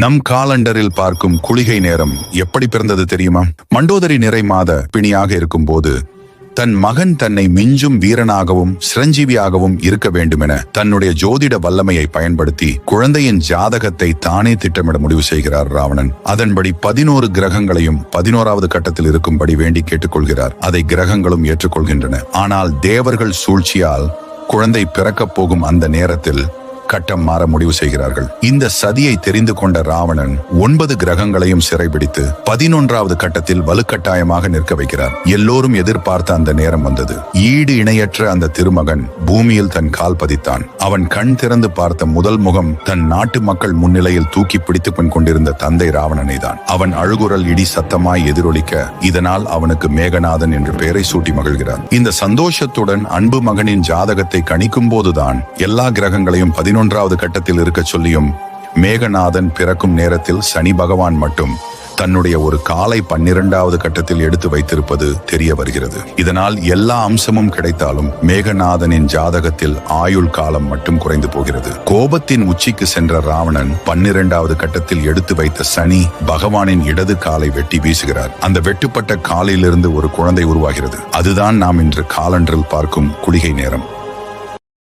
நம் காலண்டரில் பார்க்கும் குளிகை நேரம் எப்படி பிறந்தது தெரியுமா? மண்டோதரி நிறை மாத பிணியாக இருக்கும்போது தன் மகன் தன்னை மிஞ்சும் வீரனாகவும் சிரஞ்சீவியாகவும் இருக்க வேண்டுமென தன்னுடைய ஜோதிட வல்லமையை பயன்படுத்தி குழந்தையின் ஜாதகத்தை தானே திட்டமிட முடிவு செய்கிறார் ராவணன். அதன்படி பதினோரு கிரகங்களையும் பதினோராவது கட்டத்தில் இருக்கும்படி வேண்டி கேட்டுக்கொள்கிறார். அதை கிரகங்களும் ஏற்றுக்கொள்கின்றன. ஆனால் தேவர்கள் சூழ்ச்சியால் குழந்தை பிறக்கப் போகும் அந்த நேரத்தில் கட்டம் மாற முடிவு செய்கிறார்கள். இந்த சதியை தெரிந்து கொண்ட ராவணன் ஒன்பது கிரகங்களையும் சிறைபிடித்து பதினொன்றாவது கட்டத்தில் வலுக்கட்டாயமாக நிற்க வைக்கிறார். எல்லோரும் எதிர்பார்த்த அந்த நேரம் வந்தது. ஈடு இணையற்ற அந்த திருமகன் பூமியில் தன் கால் பதித்தான். அவன் கண் திறந்து பார்த்த முதல் முகம் தன் நாட்டு மக்கள் முன்னிலையில் தூக்கி பிடித்துக் கொண்டிருந்த தந்தை ராவணனை தான் அவன் அழுகுரல் இடி சத்தமாய் எதிரொலிக்க இதனால் அவனுக்கு மேகநாதன் என்று பெயரை சூட்டி மகிழ்கிறார். இந்த சந்தோஷத்துடன் அன்பு மகனின் ஜாதகத்தை கணிக்கும் போதுதான் எல்லா கிரகங்களையும் பதினொன்றாவது கட்டத்தில் இருக்க சொல்லியும் மேகநாதன் பிறக்கும் நேரத்தில் சனி பகவான் மட்டும் தன்னுடைய ஒரு காலை பன்னிரண்டாவது கட்டத்தில் எடுத்து வைத்திருப்பது தெரிய வருகிறது. இதனால் எல்லா அம்சமும் கிடைத்தாலும் மேகநாதனின் ஜாதகத்தில் ஆயுள் காலம் மட்டும் குறைந்து போகிறது. கோபத்தின் உச்சிக்கு சென்ற ராவணன் பன்னிரண்டாவது கட்டத்தில் எடுத்து வைத்த சனி பகவானின் இடது காலை வெட்டி வீசுகிறார். அந்த வெட்டுப்பட்ட காலிலிருந்து ஒரு குழந்தை உருவாகிறது. அதுதான் நாம் இன்று காலண்டரில் பார்க்கும் குளிகை நேரம்.